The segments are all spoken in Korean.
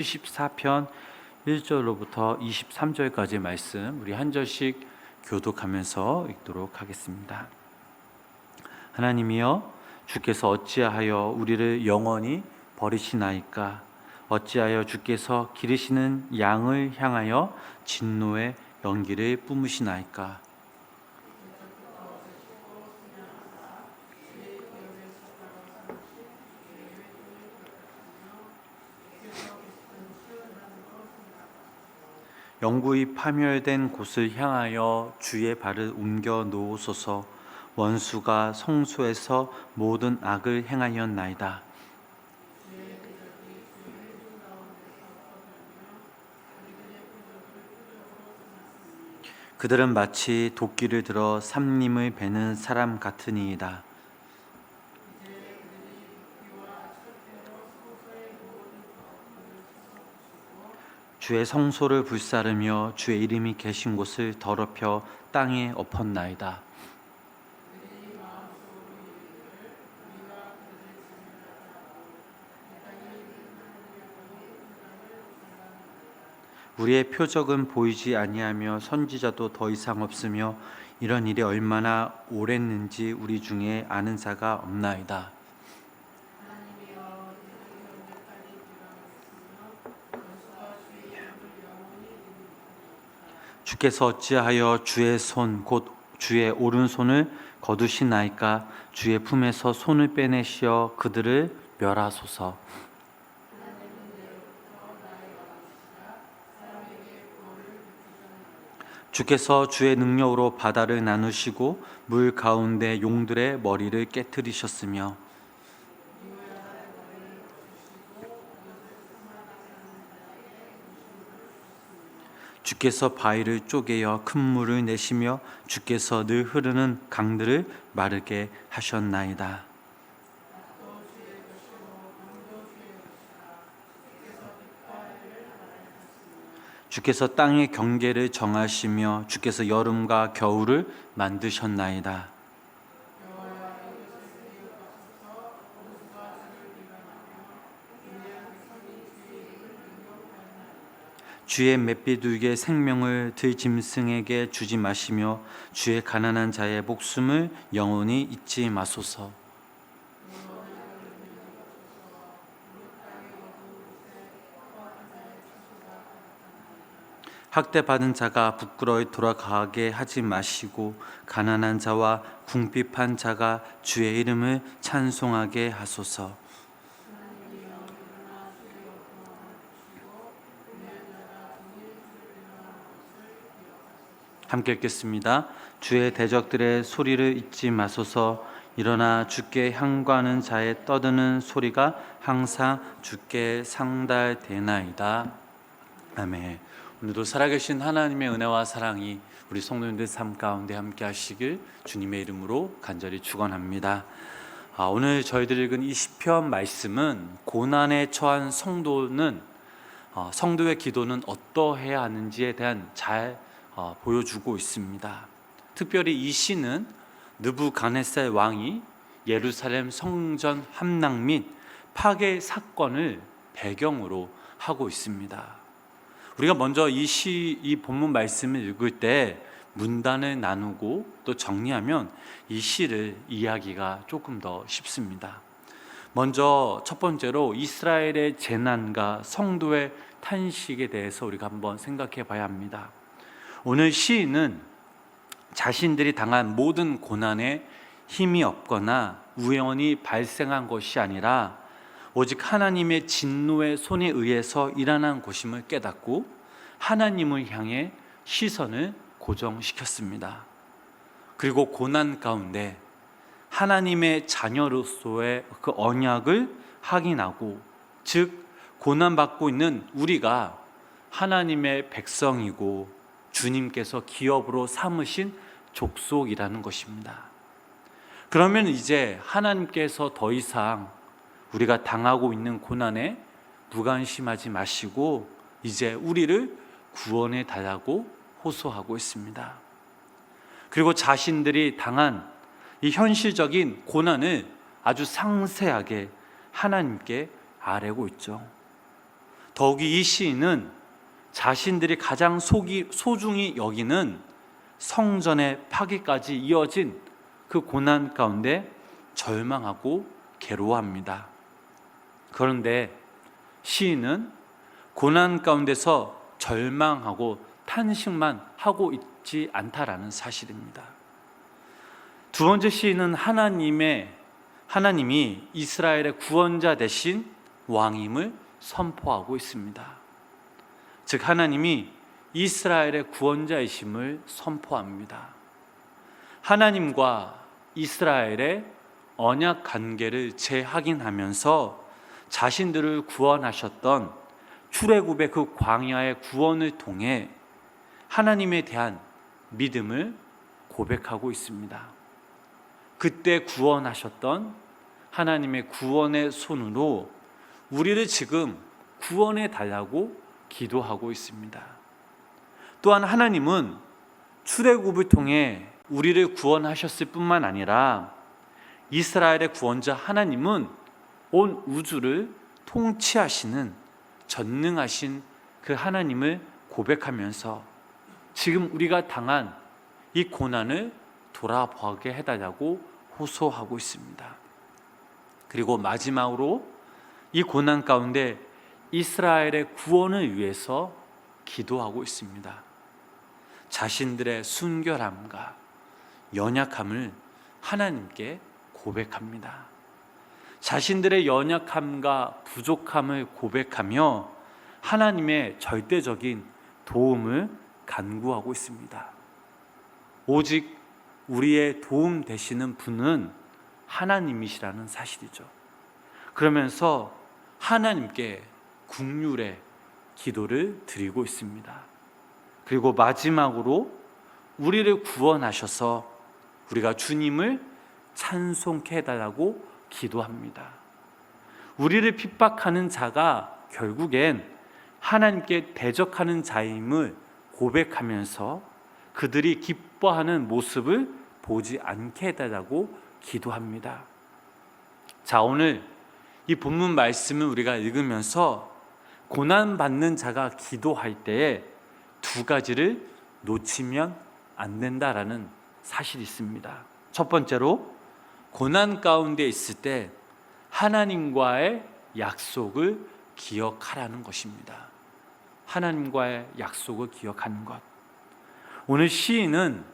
74편 1절로부터 23절까지 말씀 우리 한 절씩 교독하면서 읽도록 하겠습니다. 하나님이여 주께서 어찌하여 우리를 영원히 버리시나이까 어찌하여 주께서 기르시는 양을 향하여 진노의 연기를 뿜으시나이까 영구히 파멸된 곳을 향하여 주의 발을 옮겨 놓으소서 원수가 성소에서 모든 악을 행하였나이다. 그들은 마치 도끼를 들어 삼림을 베는 사람 같으니이다. 주의 성소를 불사르며 주의 이름이 계신 곳을 더럽혀 땅에 엎었나이다. 우리의 표적은 보이지 아니하며 선지자도 더 이상 없으며 이런 일이 얼마나 오랬는지 우리 중에 아는 자가 없나이다. 주께서 어찌하여 주의 손 곧 주의 오른손을 거두시나이까? 주의 품에서 손을 빼내시어 그들을 멸하소서. 주께서 주의 능력으로 바다를 나누시고 물 가운데 용들의 머리를 깨뜨리셨으며 주께서 바위를 쪼개어 큰 물을 내시며 주께서 늘 흐르는 강들을 마르게 하셨나이다. 주께서 땅의 경계를 정하시며 주께서 여름과 겨울을 만드셨나이다. 주의 맷비두개 생명을 들짐승에게 주지 마시며 주의 가난한 자의 목숨을 영원히 잊지 마소서. 학대받은 자가 부끄러이 돌아가게 하지 마시고 가난한 자와 궁핍한 자가 주의 이름을 찬송하게 하소서. 함께 읽겠습니다. 주의 대적들의 소리를 잊지 마소서. 일어나 주께 향과하는 자의 떠드는 소리가 항상 주께 상달되나이다. 아멘. 오늘도 살아계신 하나님의 은혜와 사랑이 우리 성도님들 삶 가운데 함께 하시길 주님의 이름으로 간절히 축원합니다. 아, 오늘 저희들이 읽은 이 시편 말씀은 고난에 처한 성도는 어, 성도의 기도는 어떠해야 하는지에 대한 잘 어, 보여주고 있습니다. 특별히 이 시는 느부갓네살 왕이 예루살렘 성전 함락 및 파괴 사건을 배경으로 하고 있습니다. 우리가 먼저 이 시, 이 본문 말씀을 읽을 때 문단을 나누고 또 정리하면 이 시를 이해하기가 조금 더 쉽습니다. 먼저 첫 번째로 이스라엘의 재난과 성도의 탄식에 대해서 우리가 한번 생각해 봐야 합니다. 오늘 시인은 자신들이 당한 모든 고난에 힘이 없거나 우연히 발생한 것이 아니라 오직 하나님의 진노의 손에 의해서 일어난 것임을 깨닫고 하나님을 향해 시선을 고정시켰습니다. 그리고 고난 가운데 하나님의 자녀로서의 그 언약을 확인하고 즉 고난받고 있는 우리가 하나님의 백성이고 주님께서 기업으로 삼으신 족속이라는 것입니다. 그러면 이제 하나님께서 더 이상 우리가 당하고 있는 고난에 무관심하지 마시고 이제 우리를 구원해 달라고 호소하고 있습니다. 그리고 자신들이 당한 이 현실적인 고난을 아주 상세하게 하나님께 아뢰고 있죠. 더욱이 이 시인은 자신들이 가장 속이, 소중히 여기는 성전의 파괴까지 이어진 그 고난 가운데 절망하고 괴로워합니다. 그런데 시인은 고난 가운데서 절망하고 탄식만 하고 있지 않다라는 사실입니다. 두 번째 시인은 하나님의 하나님이 이스라엘의 구원자 대신 왕임을 선포하고 있습니다. 즉 하나님이 이스라엘의 구원자이심을 선포합니다. 하나님과 이스라엘의 언약 관계를 재확인하면서 자신들을 구원하셨던 출애굽의 그 광야의 구원을 통해 하나님에 대한 믿음을 고백하고 있습니다. 그때 구원하셨던 하나님의 구원의 손으로 우리를 지금 구원해 달라고 기도하고 있습니다. 또한 하나님은 출애굽을 통해 우리를 구원하셨을 뿐만 아니라 이스라엘의 구원자 하나님은 온 우주를 통치하시는 전능하신 그 하나님을 고백하면서 지금 우리가 당한 이 고난을 돌아보게 해달라고 호소하고 있습니다. 그리고 마지막으로 이 고난 가운데 이스라엘의 구원을 위해서 기도하고 있습니다. 자신들의 순결함과 연약함을 하나님께 고백합니다. 자신들의 연약함과 부족함을 고백하며 하나님의 절대적인 도움을 간구하고 있습니다. 오직 우리의 도움 되시는 분은 하나님이시라는 사실이죠. 그러면서 하나님께 국률의 기도를 드리고 있습니다. 그리고 마지막으로 우리를 구원하셔서 우리가 주님을 찬송케 해달라고 기도합니다. 우리를 핍박하는 자가 결국엔 하나님께 대적하는 자임을 고백하면서 그들이 기뻐하는 모습을 보지 않게 해달라고 기도합니다. 자, 오늘 이 본문 말씀을 우리가 읽으면서 고난 받는 자가 기도할 때에 두 가지를 놓치면 안 된다라는 사실이 있습니다. 첫 번째로 고난 가운데 있을 때 하나님과의 약속을 기억하라는 것입니다. 하나님과의 약속을 기억하는 것. 오늘 시인은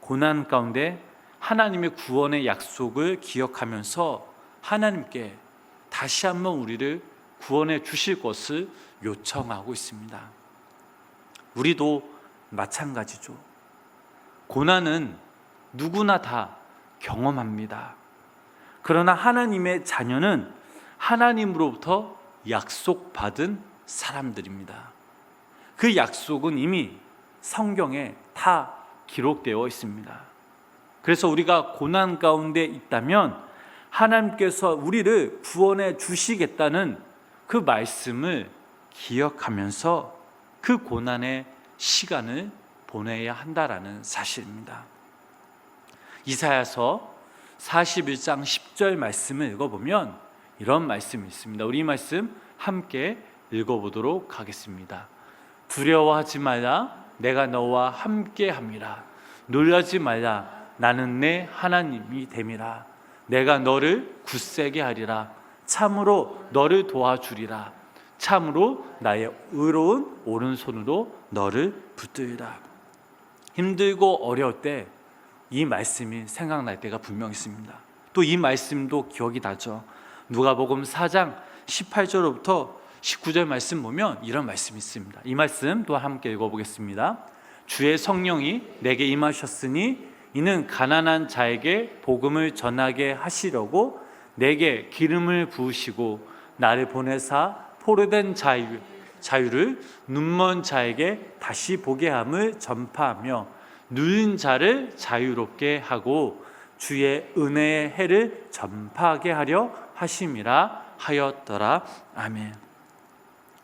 고난 가운데 하나님의 구원의 약속을 기억하면서 하나님께 다시 한번 우리를 구원해 주실 것을 요청하고 있습니다. 우리도 마찬가지죠. 고난은 누구나 다 경험합니다. 그러나 하나님의 자녀는 하나님으로부터 약속받은 사람들입니다. 그 약속은 이미 성경에 다 기록되어 있습니다. 그래서 우리가 고난 가운데 있다면 하나님께서 우리를 구원해 주시겠다는 그 말씀을 기억하면서 그 고난의 시간을 보내야 한다라는 사실입니다. 이사야서 41장 10절 말씀을 읽어보면 이런 말씀이 있습니다. 우리 이 말씀 함께 읽어보도록 하겠습니다. 두려워하지 말라, 내가 너와 함께 함이라. 놀라지 말라, 나는 내 하나님이 됨이라. 내가 너를 굳세게 하리라. 참으로 너를 도와주리라. 참으로 나의 의로운 오른손으로 너를 붙들리라. 힘들고 어려울 때 이 말씀이 생각날 때가 분명 있습니다. 또 이 말씀도 기억이 나죠. 누가복음 4장 18절부터 19절 말씀 보면 이런 말씀이 있습니다. 이 말씀 또 함께 읽어보겠습니다. 주의 성령이 내게 임하셨으니 이는 가난한 자에게 복음을 전하게 하시려고 내게 기름을 부으시고 나를 보내사 포로된 자유, 자유를 눈먼 자에게 다시 보게 함을 전파하며 누린 자를 자유롭게 하고 주의 은혜의 해를 전파하게 하려 하심이라 하였더라. 아멘.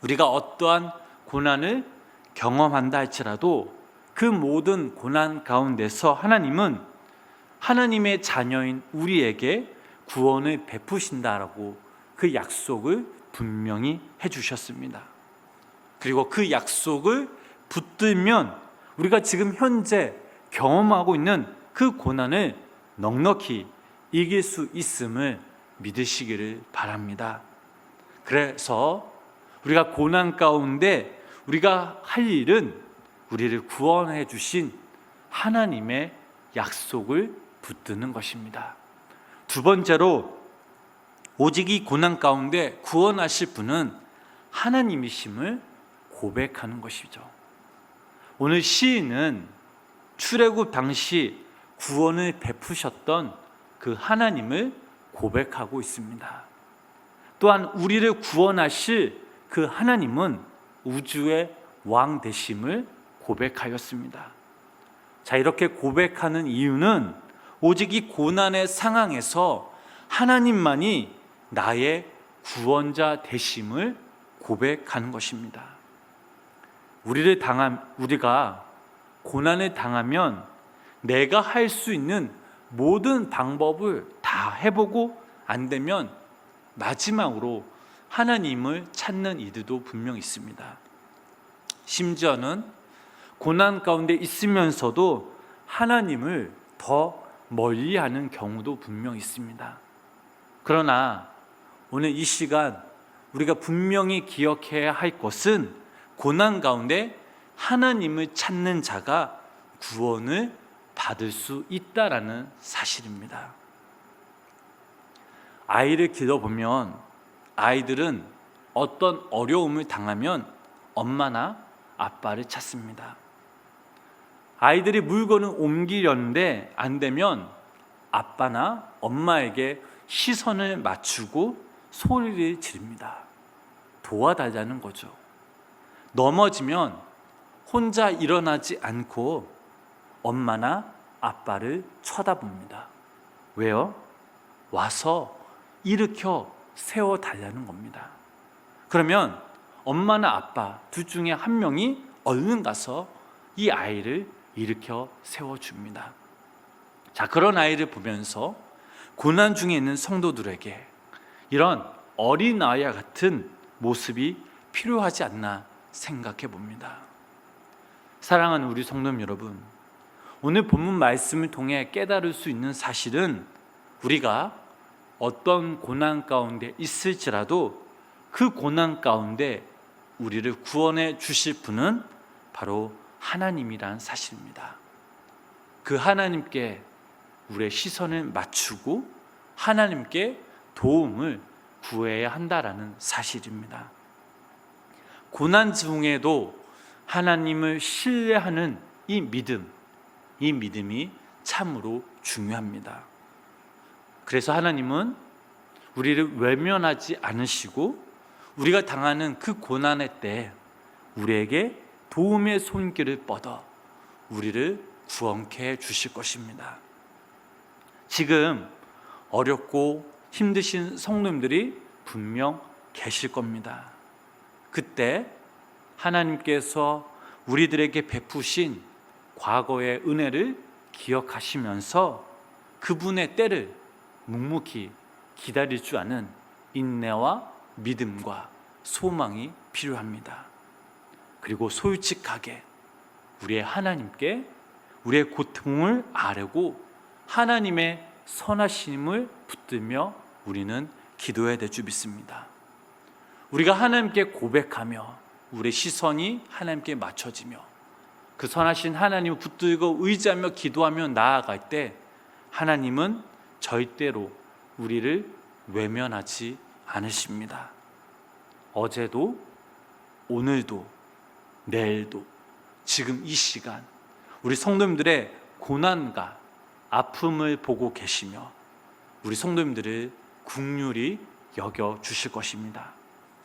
우리가 어떠한 고난을 경험한다 할지라도 그 모든 고난 가운데서 하나님은 하나님의 자녀인 우리에게 구원을 베푸신다라고 그 약속을 분명히 해 주셨습니다. 그리고 그 약속을 붙들면 우리가 지금 현재 경험하고 있는 그 고난을 넉넉히 이길 수 있음을 믿으시기를 바랍니다. 그래서 우리가 고난 가운데 우리가 할 일은 우리를 구원해 주신 하나님의 약속을 붙드는 것입니다. 두 번째로 오직 이 고난 가운데 구원하실 분은 하나님이심을 고백하는 것이죠. 오늘 시인은 출애굽 당시 구원을 베푸셨던 그 하나님을 고백하고 있습니다. 또한 우리를 구원하실 그 하나님은 우주의 왕 되심을 고백하였습니다. 자, 이렇게 고백하는 이유는 오직 이 고난의 상황에서 하나님만이 나의 구원자 되심을 고백하는 것입니다. 우리를 당한 우리가 고난을 당하면 내가 할 수 있는 모든 방법을 다 해보고 안 되면 마지막으로 하나님을 찾는 이들도 분명 있습니다. 심지어는 고난 가운데 있으면서도 하나님을 더 멀리하는 경우도 분명 있습니다. 그러나 오늘 이 시간 우리가 분명히 기억해야 할 것은 고난 가운데 하나님을 찾는 자가 구원을 받을 수 있다라는 사실입니다. 아이를 길러보면 아이들은 어떤 어려움을 당하면 엄마나 아빠를 찾습니다. 아이들이 물건을 옮기려는데 안 되면 아빠나 엄마에게 시선을 맞추고 소리를 지릅니다. 도와달라는 거죠. 넘어지면 혼자 일어나지 않고 엄마나 아빠를 쳐다봅니다. 왜요? 와서 일으켜 세워 달라는 겁니다. 그러면 엄마나 아빠 둘 중에 한 명이 얼른 가서 이 아이를 일으켜 세워 줍니다. 자, 그런 아이를 보면서 고난 중에 있는 성도들에게 이런 어린 아이와 같은 모습이 필요하지 않나 생각해 봅니다. 사랑하는 우리 성도님 여러분, 오늘 본문 말씀을 통해 깨달을 수 있는 사실은 우리가 어떤 고난 가운데 있을지라도 그 고난 가운데 우리를 구원해 주실 분은 바로 하나님이란 사실입니다. 그 하나님께 우리의 시선을 맞추고 하나님께 도움을 구해야 한다라는 사실입니다. 고난 중에도 하나님을 신뢰하는 이 믿음, 이 믿음이 참으로 중요합니다. 그래서 하나님은 우리를 외면하지 않으시고 우리가 당하는 그 고난의 때 우리에게 도움의 손길을 뻗어 우리를 구원케 해 주실 것입니다. 지금 어렵고 힘드신 성도님들이 분명 계실 겁니다. 그때 하나님께서 우리들에게 베푸신 과거의 은혜를 기억하시면서 그분의 때를 묵묵히 기다릴 줄 아는 인내와 믿음과 소망이 필요합니다. 그리고 솔직하게 우리의 하나님께 우리의 고통을 아뢰고 하나님의 선하심을 붙들며 우리는 기도해야 될 줄 믿습니다. 우리가 하나님께 고백하며 우리의 시선이 하나님께 맞춰지며 그 선하신 하나님을 붙들고 의지하며 기도하며 나아갈 때 하나님은 절대로 우리를 외면하지 않으십니다. 어제도 오늘도 내일도 지금 이 시간 우리 성도님들의 고난과 아픔을 보고 계시며 우리 성도님들을 국률이 여겨 주실 것입니다.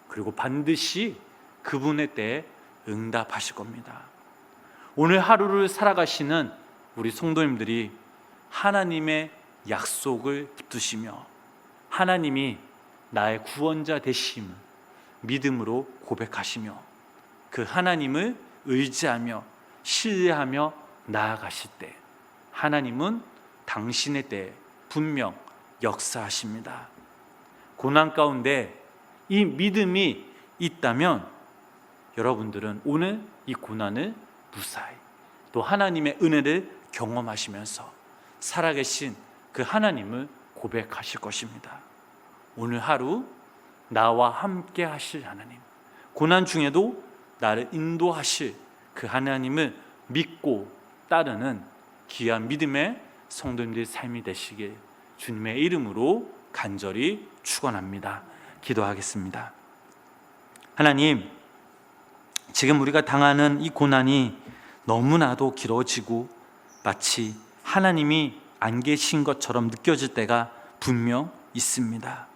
그리고 반드시 그분의 때에 응답하실 겁니다. 오늘 하루를 살아가시는 우리 성도님들이 하나님의 약속을 붙드시며 하나님이 나의 구원자 되심 믿음으로 고백하시며 그 하나님을 의지하며 신뢰하며 나아가실 때 하나님은 당신의 때 분명 역사하십니다. 고난 가운데 이 믿음이 있다면 여러분들은 오늘 이 고난을 무사히 또 하나님의 은혜를 경험하시면서 살아계신 그 하나님을 고백하실 것입니다. 오늘 하루 나와 함께 하실 하나님, 고난 중에도 나를 인도하실 그 하나님을 믿고 따르는 귀한 믿음의 성도님들의 삶이 되시길 주님의 이름으로 간절히 축원합니다. 기도하겠습니다. 하나님, 지금 우리가 당하는 이 고난이 너무나도 길어지고 마치 하나님이 안 계신 것처럼 느껴질 때가 분명 있습니다.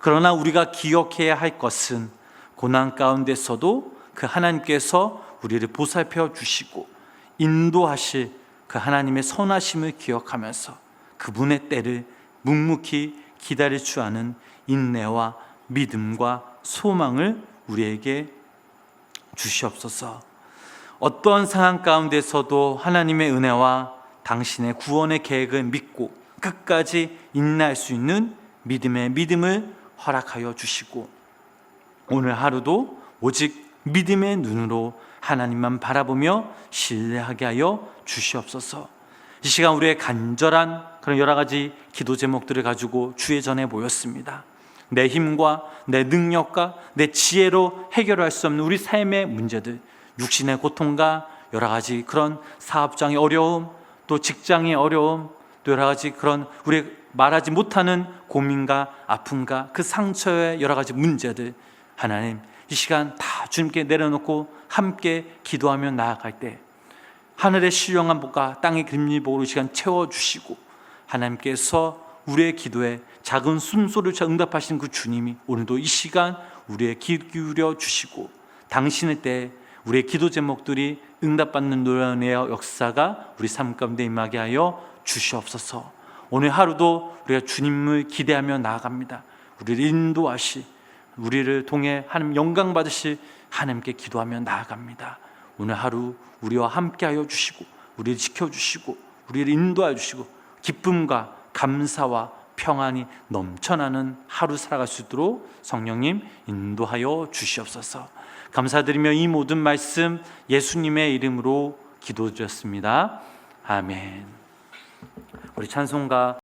그러나 우리가 기억해야 할 것은 고난 가운데서도 그 하나님께서 우리를 보살펴 주시고 인도하실 그 하나님의 선하심을 기억하면서 그분의 때를 묵묵히 기다릴 줄 아는 인내와 믿음과 소망을 우리에게 주시옵소서. 어떤 상황 가운데서도 하나님의 은혜와 당신의 구원의 계획을 믿고 끝까지 인내할 수 있는 믿음의 믿음을 허락하여 주시고 오늘 하루도 오직 믿음의 눈으로 하나님만 바라보며 신뢰하게 하여 주시옵소서. 이 시간 우리의 간절한 그런 여러 가지 기도 제목들을 가지고 주의 전에 모였습니다. 내 힘과 내 능력과 내 지혜로 해결할 수 없는 우리 삶의 문제들, 육신의 고통과 여러 가지 그런 사업장의 어려움, 또 직장의 어려움, 또 여러 가지 그런 우리 말하지 못하는 고민과 아픔과 그 상처의 여러 가지 문제들 하나님 이 시간 다 주님께 내려놓고 함께 기도하며 나아갈 때 하늘의 신령한 복과 땅의 금리 복으로 이 시간 채워주시고 하나님께서 우리의 기도에 작은 숨소리를 응답하시는 그 주님이 오늘도 이 시간 우리의 귀 기울여 주시고 당신의 때 우리의 기도 제목들이 응답받는 노래의 역사가 우리 삶 가운데 임하게 하여 주시옵소서. 오늘 하루도 우리가 주님을 기대하며 나아갑니다. 우리를 인도하시 우리를 통해 하나님 영광 받으실 하나님께 기도하며 나아갑니다 오늘 하루 우리와 함께하여 주시고 우리를 지켜주시고 우리를 인도하여 주시고 기쁨과 감사와 평안이 넘쳐나는 하루 살아갈 수 있도록 성령님 인도하여 주시옵소서. 감사드리며 이 모든 말씀 예수님의 이름으로 기도드렸습니다. 아멘. 우리 찬송가